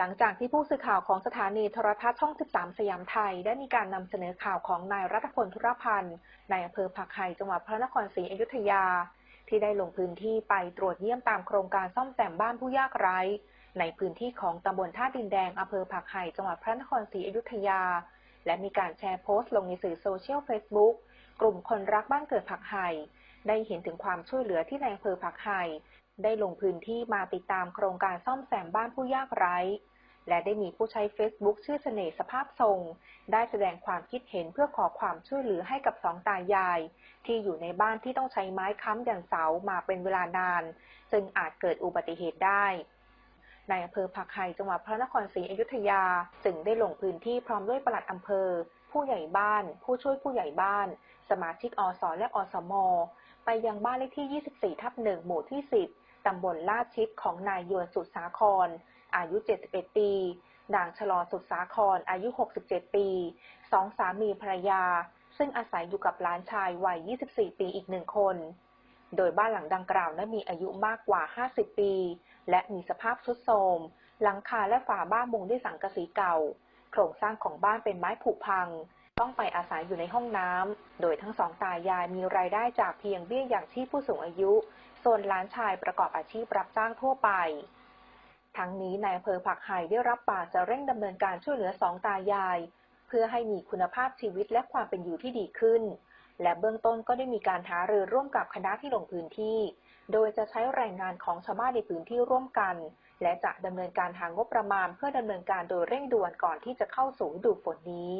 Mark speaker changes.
Speaker 1: หลังจากที่ผู้สื่อข่าวของสถานีโทรทัศน์ช่อง 13 สยามไทย ได้มีการนำเสนอข่าวของนายรัตพลธุรพันธ์ในอำเภอผักไห่จังหวัดพระนครศรีอยุธยา ที่ได้ลงพื้นที่ไปตรวจเยี่ยมตามโครงการซ่อมแซมบ้านผู้ยากไร้ ในพื้นที่ของตำบลท่าดินแดงอำเภอผักไห่จังหวัดพระนครศรีอยุธยา และมีการแชร์โพสต์ลงในสื่อโซเชียลเฟซบุ๊กกลุ่มคนรักบ้านเกิดผักไห่ได้เห็นถึงความช่วยเหลือที่ในอำเภอผักไห่ได้ลงพื้นที่มาติดตามโครงการซ่อมแซมบ้านผู้ยากไร้ และได้มีผู้ใช้ Facebook ชื่อเสน่ห์สภาพทรง ได้แสดงความคิดเห็นเพื่อขอความช่วยเหลือให้กับสองตายาย ที่อยู่ในบ้านที่ต้องใช้ไม้ค้ำยันเสามาเป็นเวลานาน ซึ่งอาจเกิดอุบัติเหตุได้ในอำเภอผักไห่จังหวัดพระนครศรีอยุธยา จึงได้ลงพื้นที่พร้อมด้วยปลัดอำเภอ ผู้ใหญ่บ้าน ผู้ช่วยผู้ใหญ่บ้าน สมาชิกอสและอสม ไปยังบ้านเลขที่ 24 ทับ 1 หมู่ที่ 10 ตำบลลาดชิดของนายยวนสุดสาคร อายุ 71 ปี นางชะลอสุดสาคร อายุ 67 ปี สองสามีภรรยา ซึ่งอาศัยอยู่กับหลานชายวัย 24 ปีอีกหนึ่งคน โดยบ้านหลังดังกล่าวนั้นมีอายุมากกว่า 50 ปี และมีสภาพทรุดโทรม หลังคาและฝาบ้านมุงด้วยสังกะสีเก่า โครงสร้างของบ้านเป็นไม้ผุพัง ต้องไปอาศัยอยู่ในห้องน้ำ โดยทั้งสองตายายมีรายได้จากเพียงเบี้ยอย่างชีพผู้สูงอายุ ส่วนหลานชายประกอบอาชีพรับจ้างทั่วไป ทั้งนี้นายอำเภอผักไห่ได้รับปากจะเร่งดำเนินการช่วยเหลือสองตายาย เพื่อให้มีคุณภาพชีวิตและความเป็นอยู่ที่ดีขึ้น และเบื้องต้นก็ได้มีการหารือร่วมกับคณะที่ลงพื้นที่ โดยจะใช้แรงงานของชาวบ้านในพื้นที่ร่วมกัน และจะดำเนินการหางบประมาณเพื่อดำเนินการโดยเร่งด่วนก่อนที่จะเข้าสู่ฤดูฝนนี้